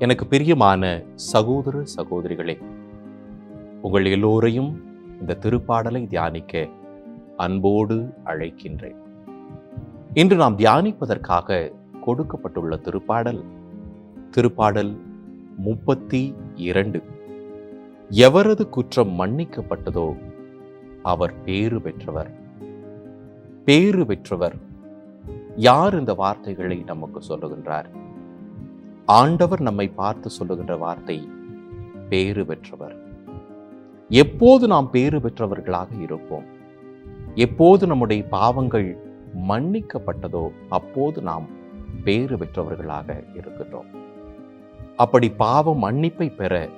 எனக்கு பிரியமான சகோதர சகோதரிகளே உங்கள் எல்லோரையும் இந்த திருப்பாடலை தியானிக்க அன்போடு அழைக்கின்றேன். இன்று நாம் தியானிப்பதற்காக கொடுக்கப்பட்டுள்ள திருப்பாடல் திருப்பாடல் முப்பத்தி இரண்டு. எவரது குற்றம் மன்னிக்கப்பட்டதோ அவர் பேறு பெற்றவர். பேறு பெற்றவர் யார் இந்த வார்த்தைகளை நமக்கு சொல்லுகின்றார்? ஆண்டவர் நம்மை பார்த்து சொல்லுகின்ற வார்த்தை பேறு பெற்றவர். எப்போது நாம் பேறு பெற்றவர்களாக இருப்போம்? எப்போது நம்முடைய பாவங்கள் மன்னிக்கப்பட்டதோ அப்போது நாம் பேறு பெற்றவர்களாக இருக்கின்றோம். அப்படி பாவ மன்னிப்பை பெற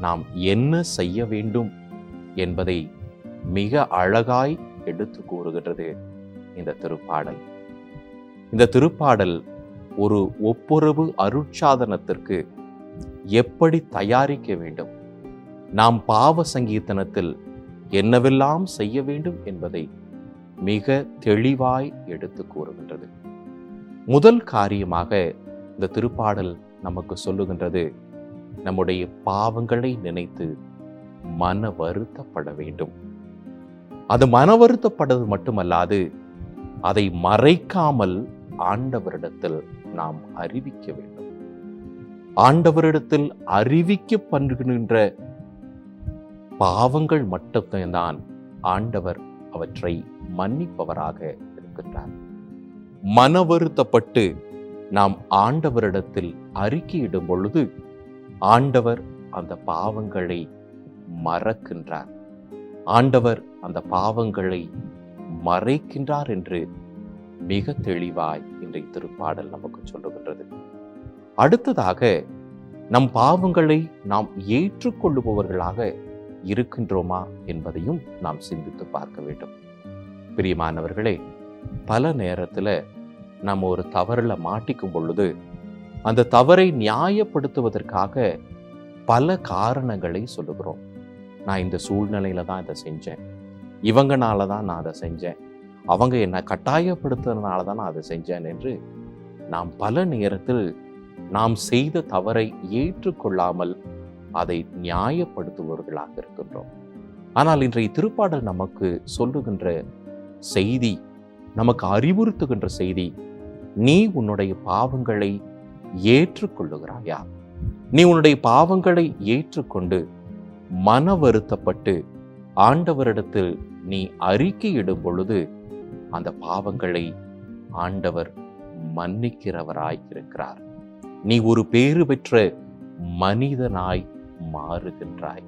நாம் என்ன செய்ய வேண்டும் என்பதை மிக அழகாய் எடுத்து கூறுகின்றது இந்த திருப்பாடல். இந்த திருப்பாடல் ஒரு ஒப்புரவு அருட்சாதனத்திற்கு எப்படி தயாரிக்க வேண்டும்? நாம் பாவ சங்கீர்த்தனத்தில் என்னவெல்லாம் செய்ய வேண்டும் என்பதை மிக தெளிவாய் எடுத்து கூறுகின்றது. முதல் காரியமாக இந்த திருப்பாடல் நமக்கு சொல்லுகின்றது நம்முடைய பாவங்களை நினைத்து மன வருத்தப்பட வேண்டும். அது மன வருத்தப்படுவது மட்டுமல்லாது அதை மறைக்காமல் ஆண்டவரிடத்தில் நாம் அறிவிக்க வேண்டும். ஆண்டவரிடத்தில் அறிவிக்கப்படுகின்ற பாவங்கள் மட்டும்தான் ஆண்டவர் அவற்றை மன்னிப்பவராக இருக்கின்றார். மன வருத்தப்பட்டு நாம் ஆண்டவரிடத்தில் அறிக்கையிடும் பொழுது ஆண்டவர் அந்த பாவங்களை மறக்கின்றார். ஆண்டவர் அந்த பாவங்களை மறைக்கின்றார் என்று மிக தெளிவாய் இன்றைய திருப்பாடல் நமக்கு சொல்லுகின்றது. அடுத்ததாக நம் பாவங்களை நாம் ஏற்றுக்கொள்ளுபவர்களாக இருக்கின்றோமா என்பதையும் நாம் சிந்தித்து பார்க்க வேண்டும். பிரியமானவர்களே பல நேரத்துல நம்ம ஒரு தவறுல மாட்டிக்கும் பொழுது அந்த தவறை நியாயப்படுத்துவதற்காக பல காரணங்களை சொல்லுகிறோம். நான் இந்த சூழ்நிலையில தான் இதை செஞ்சேன். இவங்கனால தான் நான் அதை செஞ்சேன். அவங்க என்னை கட்டாயப்படுத்துறதுனால தான் நான் அதை செஞ்சேன் என்று நாம் பல நேரத்தில் நாம் செய்த தவறை ஏற்றுக்கொள்ளாமல் அதை நியாயப்படுத்துபவர்களாக இருக்கின்றோம். ஆனால் இன்றைய திருப்பாடல் நமக்கு சொல்லுகின்ற செய்தி நமக்கு அறிவுறுத்துகின்ற செய்தி நீ உன்னுடைய பாவங்களை ஏற்றுக்கொள்ளுகிறாயா? நீ உன்னுடைய பாவங்களை ஏற்றுக்கொண்டு மன வருத்தப்பட்டு ஆண்டவரிடத்தில் நீ அறிக்கையிடும் பொழுது அந்த பாவங்களை ஆண்டவர் மன்னிக்கிறவராய் இருக்கிறார். நீ ஒரு பேறு பெற்ற மனிதனாய் மாறுகின்றாய்.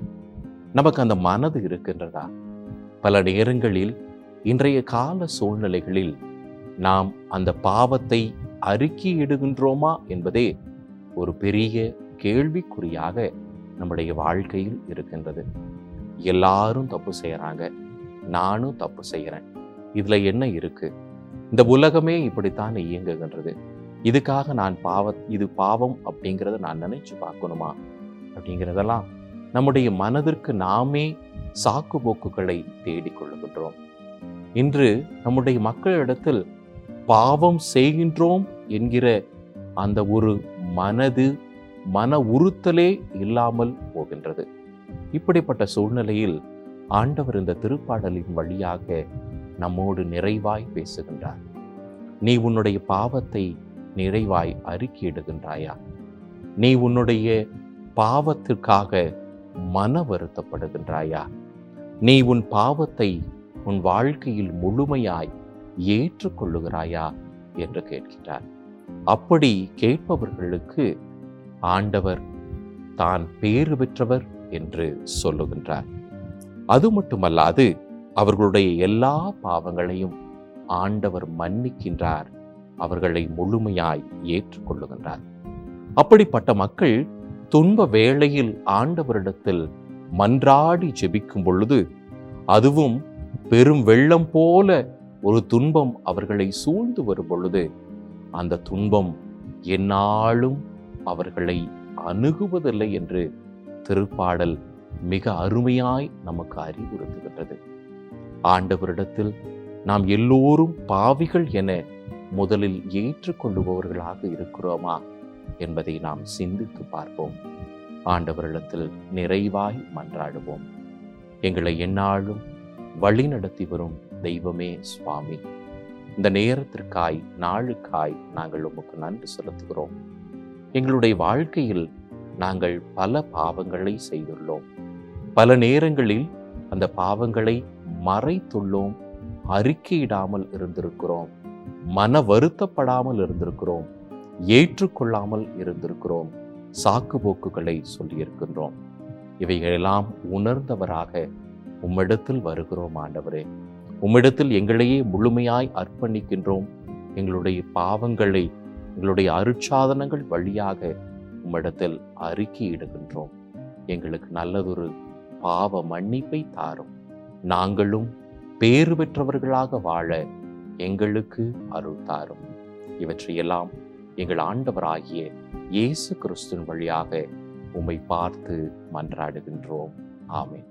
நமக்கு அந்த மனது இருக்கின்றதா? பல நேரங்களில் இன்றைய கால சூழ்நிலைகளில் நாம் அந்த பாவத்தை அறிக்கையிடுகின்றோமா என்பதே ஒரு பெரிய கேள்விக்குறியாக நம்முடைய வாழ்க்கையில் இருக்கின்றது. எல்லாரும் தப்பு செய்கிறாங்க நானும் தப்பு செய்கிறேன் இதுல என்ன இருக்கு? இந்த உலகமே இப்படித்தான் இயங்குகின்றது. இதுக்காக நான் பாவ இது பாவம் அப்படிங்கிறத நான் நினைச்சு பார்க்கணுமா? அப்படிங்கிறதெல்லாம் நம்முடைய மனதிற்கு நாமே சாக்கு போக்குகளை தேடிக்கொள்ளுகின்றோம் இன்று நம்முடைய மக்களிடத்தில் பாவம் செய்கின்றோம் என்கிற அந்த ஒரு மனது மன உறுத்தலே இல்லாமல் போகின்றது. இப்படிப்பட்ட சூழ்நிலையில் ஆண்டவர் இந்த திருப்பாடலின் வழியாக நம்மோடு நிறைவாய் பேசுகின்றார் நீ உன்னுடைய பாவத்தை நிறைவாய் அறிக்கையிடுகின்றாயா நீ உன்னுடைய பாவத்திற்காக மன வருத்தப்படுகின்றாயா? நீ உன் பாவத்தை உன் வாழ்க்கையில் முழுமையாய் ஏற்றுக்கொள்ளுகிறாயா? என்று கேட்கிறார் அப்படி கேட்பவர்களுக்கு ஆண்டவர் தான் பேறு பெற்றவர் என்று சொல்லுகின்றார். அது மட்டுமல்லாது அவர்களுடைய எல்லா பாவங்களையும் ஆண்டவர் மன்னிக்கின்றார். அவர்களை முழுமையாய் ஏற்றுக்கொள்ளுகின்றார். அப்படிப்பட்ட மக்கள் துன்ப வேளையில் ஆண்டவரிடத்தில் மன்றாடி ஜெபிக்கும் பொழுது அதுவும் பெரும் வெள்ளம் போல ஒரு துன்பம் அவர்களை சூழ்ந்து வரும் பொழுது அந்த துன்பம் என்னாலும் அவர்களை அணுகுவதில்லை என்று திருப்பாடல் மிக அருமையாய் நமக்கு அறிவுறுத்துகின்றது. ஆண்டவரிடத்தில் நாம் எல்லோரும் பாவிகள் என முதலில் ஏற்றுக்கொள்ளுபவர்களாக இருக்கிறோமா என்பதை நாம் சிந்தித்து பார்ப்போம். ஆண்டவரிடத்தில் நிறைவாய் மன்றாடுவோம். எங்களை எந்நாளும் வழி நடத்தி வரும் தெய்வமே சுவாமி. இந்த நேரத்திற்காய் நாளுக்காய் நாங்கள் உமக்கு நன்றி செலுத்துகிறோம். எங்களுடைய வாழ்க்கையில் நாங்கள் பல பாவங்களை செய்துள்ளோம். பல நேரங்களில் அந்த பாவங்களை மறைத்துள்ளோம் அறிக்கையிடாமல் இருந்திருக்கிறோம் மன வருத்தப்படாமல் இருந்திருக்கிறோம் ஏற்றுக்கொள்ளாமல் இருந்திருக்கிறோம் சாக்கு போக்குகளை சொல்லியிருக்கின்றோம். இவைகளெல்லாம் உணர்ந்தவராக உம்மிடத்தில் வருகிறோம் ஆண்டவரே. உம்மிடத்தில் எங்களையே முழுமையாய் அர்ப்பணிக்கின்றோம். எங்களுடைய பாவங்களை எங்களுடைய அருட்சாதனங்கள் வழியாக உம்மிடத்தில் அறிக்கையிடுகின்றோம். எங்களுக்கு நல்லதொரு பாவ மன்னிப்பை தாரும். நாங்களும் பேறு பெற்றவர்களாக வாழ எங்களுக்கு அருள் தாரும். இவற்றையெல்லாம் எங்கள் ஆண்டவராகிய இயேசு கிறிஸ்துவின் வழியாக உம்மை பார்த்து மன்றாடுகின்றோம். ஆமேன்.